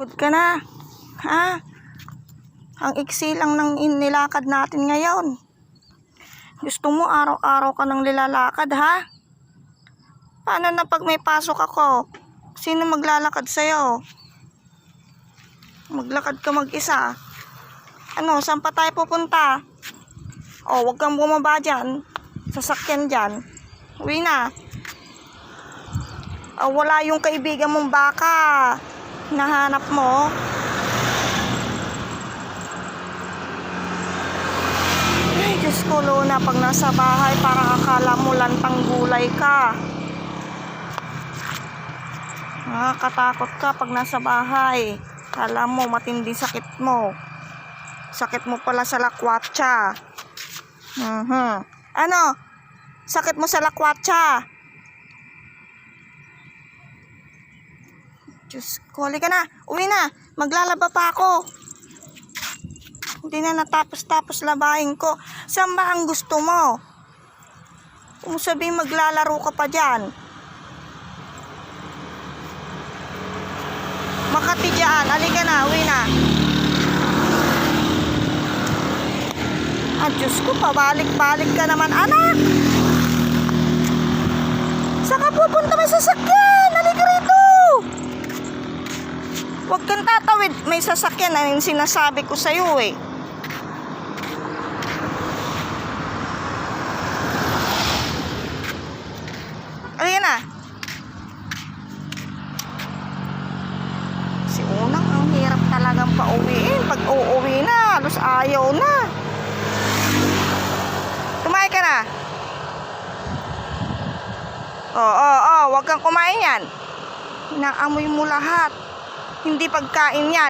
Good ka na. Ha? Ang iksi lang ng inilakad natin ngayon. Gusto mo araw-araw ka nang nilalakad, ha? Paano na pag may pasok ako? Sino maglalakad sa'yo? Maglakad ka mag-isa. Ano, saan pa tayo pupunta? O, wag kang bumaba dyan. Sasakyan dyan. Uwi na. Ah, wala yung kaibigan mong baka. Nahanap mo. Ay, Diyos ko, Luna, pag nasa bahay, parang akala mo lantang gulay ka. Nakakatakot ka pag nasa bahay. Kala mo, matindi sakit mo. Sakit mo pala sa lakwatsa. Mhm. Ano? Sakit mo sa lakwatsa. Diyos ko, halika na. Uwi na. Maglalaba pa ako. Hindi na natapos-tapos labahin ko. Saan ba ang gusto mo? Kung sabihin maglalaro ka pa dyan. Makati dyan. Halika na. Uwi na. Ah, Diyos ko, pabalik-balik ka naman, anak! Saan ka pupunta may sasakyan? Halika rito! Huwag May sasakyan na yung sinasabi ko sa'yo eh. Halika na. Si Unang, ang hirap talagang pauwiin. Pag uuwi na, halos ayaw na. Kumain ka na. Oo, oo, oo. Huwag kang kumain yan. Inaamoy mo lahat. Hindi pagkain yan.